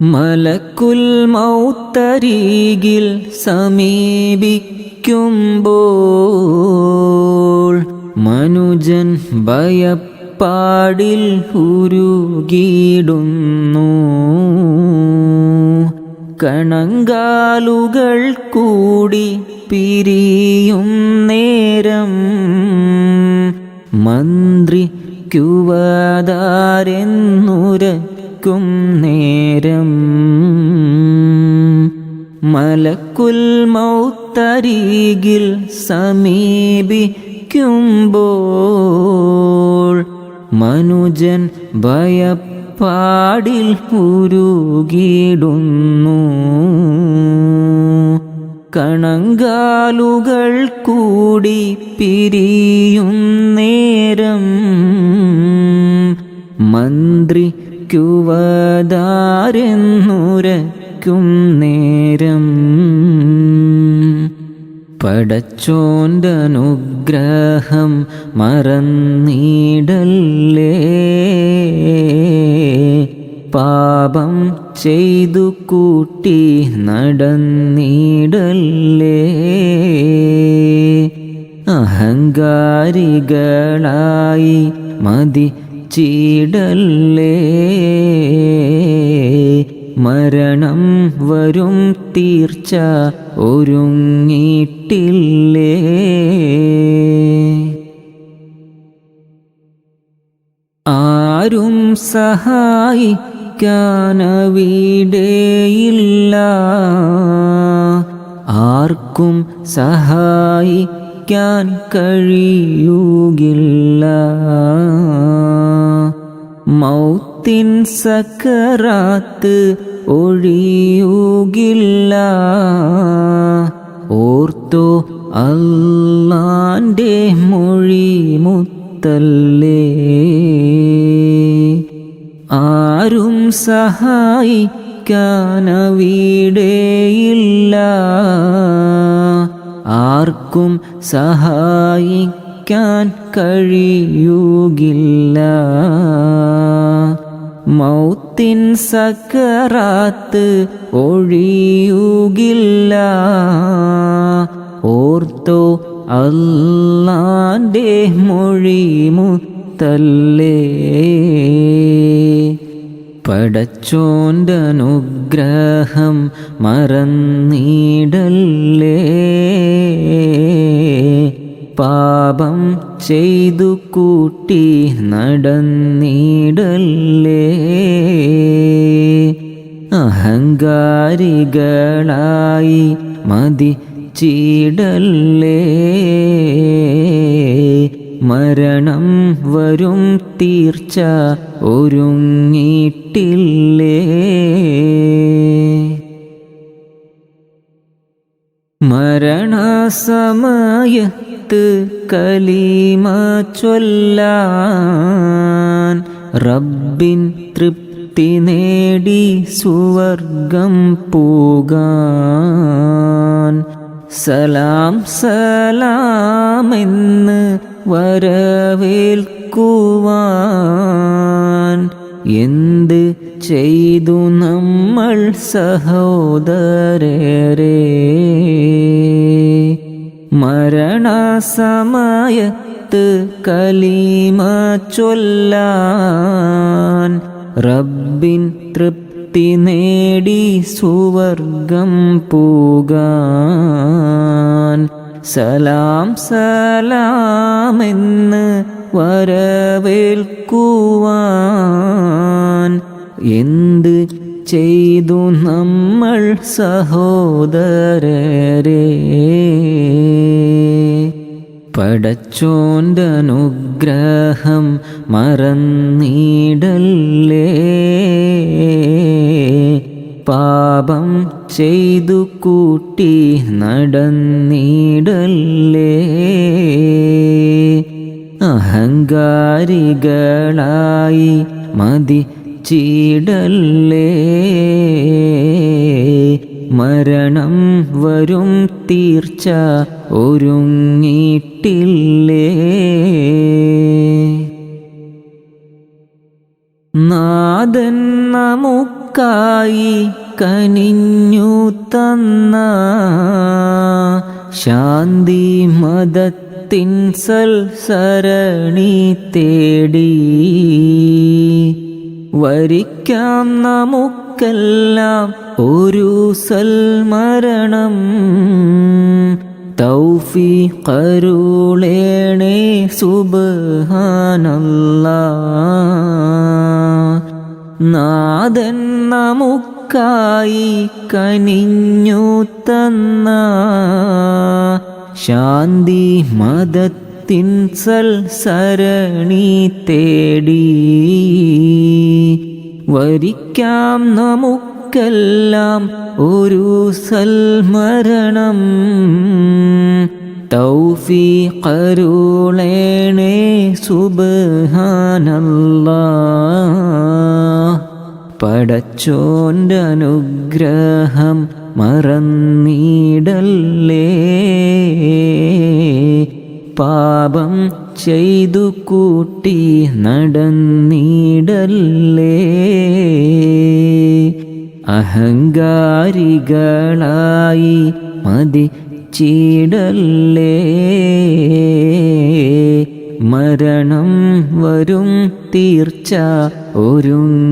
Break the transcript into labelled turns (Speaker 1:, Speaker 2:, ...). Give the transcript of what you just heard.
Speaker 1: മലക്കുൽ മൗത്തരീകിൽ സമീപിക്കുമ്പോൾ മനുജൻ ഭയപ്പാടിൽ ഉരുകിടുന്നു കണങ്കാലുകൾ കൂടി പിരിയും നേരം മന്ത്രിക്കുവതാരെന്നുരക്കും നേരം. മലക്കുൽ മൗത്തരീകിൽ സമീപിക്കുമ്പോൾ മനുജൻ ഭയപ്പാടിൽ ഉരുകിടുന്നു കണങ്കാലുകൾ കൂടി പിരിയും നേരം. മന്ത്രിക്കുവതാരെന്നുരക്കും നേരം. പടച്ചോന്റെ അനുഗ്രഹം മറന്നിടല്ലേ? പാപം ചെയ്തു കൂട്ടി നടന്നിടല്ലേ? അഹങ്കാരികളായി മതിച്ചിടല്ലേ മരണം വരും തീർച്ച ഒരുങ്ങിട്ടില്ലേ ആരും സഹായിക്കാനവിടെയില്ല. ആർക്കും സഹായിക്കാൻ കഴിയുകില്ല. മൗത്തിൻ സക്കറാത്ത് ഒഴിയുകില്ല. ഓർത്തോ അല്ലാന്റെ മൊഴി മുത്തല്ലേ. ആരും സഹായിക്കാനവിടെയില്ല ആർക്കും സഹായിക്കാൻ കഴിയുകില്ല. മൗത്തിൻ സക്കറാത്ത് ഒഴിയുകില്ല. ഓർത്തോ അല്ലാന്റെ മൊഴി മുത്തല്ലേ. പടച്ചോന്റെ അനുഗ്രഹം മറന്നിടല്ലേ. പാപം ചെയ്തു കൂട്ടി നടന്നിടല്ലേ? അഹങ്കാരികളായി മതി ചീടല്ലേ മരണം വരും തീർച്ച ഒരുങ്ങിട്ടില്ലേ മരണസമയത്ത് കലീമ ചൊല്ലാൻ റബ്ബിൻ തൃപ്തി നേടി സുവർഗം പോകാൻ. സലാം സലാമെന്ന് വരവേൽക്കുവാൻ. എന്ത് ചെയ്തു നമ്മൾ സഹോദരരെ? മരണസമയത്ത് കലീമ ചൊല്ലാൻ റബ്ബിൻ തൃപ്തി നേടി സുവർഗം പോകാൻ. സലാം സലാമെന്ന് വരവേൽക്കുവാൻ. എന്ത് ചെയ്തു നമ്മൾ സഹോദരരെ. പടച്ചോന്റെ അനുഗ്രഹം മറന്നിടല്ലേ. പാപം ചെയ്തു കൂട്ടി നടന്നിടല്ലേ. അഹങ്കാരികളായി മതിച്ചിടല്ലേ മരണം വരും തീർച്ച ഒരുങ്ങിട്ടില്ലേ നാദൻ നമുക്കായി കനിഞ്ഞു തന്ന ശാന്തി മതത്തിൻ സൽസരണി തേടി വരിക്കാം നമുക്കെല്ലാം. ഒരു സൽമരണം തൗഫി കരുളേണേ സുബഹാനല്ല നാഥൻ നമുക്കായി കനിഞ്ഞു തന്ന ശാന്തി മതത്തിൻ സരണി തേടി. വരിക്കാം നമുക്കെല്ലാം ഒരു സൽമരണം തൗഫി കരുളേണേ സുബാനല്ലാ പടച്ചോന്റെ അനുഗ്രഹം മറന്നീടല്ലേ. പാപം ചെയ്തു കൂട്ടി നടന്നീടല്ലേ? അഹങ്കാരികളായി മതി ചീടല്ലേ മരണം വരും തീർച്ച ഒരുങ്ങിയിട്ടില്ലേ?